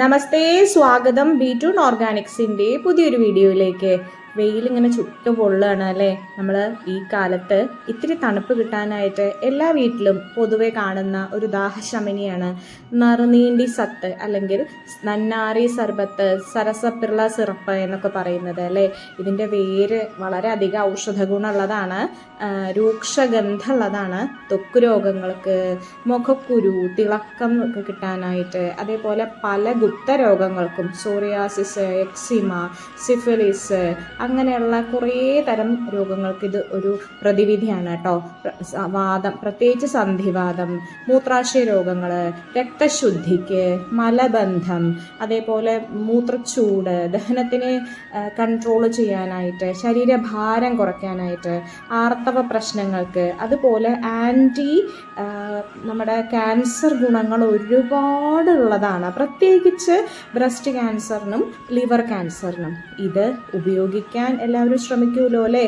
നമസ്തേ സ്വാഗതം B to ഓർഗാനിക്സിന്റെ പുതിയൊരു വീഡിയോയിലേക്ക്. വെയിലിങ്ങനെ ചുട്ടു പൊള്ളുകയാണ് അല്ലേ നമ്മൾ ഈ കാലത്ത് ഇത്തിരി തണുപ്പ് കിട്ടാനായിട്ട് എല്ലാ വീട്ടിലും പൊതുവെ കാണുന്ന ഒരു ദാഹശമനിയാണ്. നറുനീണ്ടി സത്ത് അല്ലെങ്കിൽ നന്നാറി സർബത്ത് സരസപ്പിള്ള സിറപ്പ് എന്നൊക്കെ പറയുന്നത് അല്ലേ? ഇതിന്റെ വേര് വളരെയധികം ഔഷധ ഗുണമുള്ളതാണ് രൂക്ഷഗന്ധമുള്ളതാണ് ത്വക്ക് രോഗങ്ങൾക്ക് മുഖക്കുരു തിളക്കം ഒക്കെ കിട്ടാനായിട്ട്. അതേപോലെ പല ഗുപ്ത രോഗങ്ങൾക്കും സോറിയാസിസ് എക്സിമ സിഫിലിസ് അങ്ങനെയുള്ള കുറേ തരം രോഗങ്ങൾക്ക് ഇത് ഒരു പ്രതിവിധിയാണ് കേട്ടോ. വാദം പ്രത്യേകിച്ച് സന്ധിവാദം മൂത്രാശയ രോഗങ്ങൾ രക്തശുദ്ധിക്ക് മലബന്ധം അതേപോലെ മൂത്രച്ചൂട് ദഹനത്തിനെ കൺട്രോൾ ചെയ്യാനായിട്ട് ശരീരഭാരം കുറയ്ക്കാനായിട്ട് ആർത്തവ പ്രശ്നങ്ങൾക്ക് അതുപോലെ ആന്റി നമ്മുടെ ക്യാൻസർ ഗുണങ്ങൾ ഒരുപാടുള്ളതാണ്. പ്രത്യേകിച്ച് ബ്രസ്റ്റ് ക്യാൻസറിനും ലിവർ ക്യാൻസറിനും ഇത് ഉപയോഗിക്കാൻ എല്ലാവരും ശ്രമിക്കുമല്ലോ അല്ലേ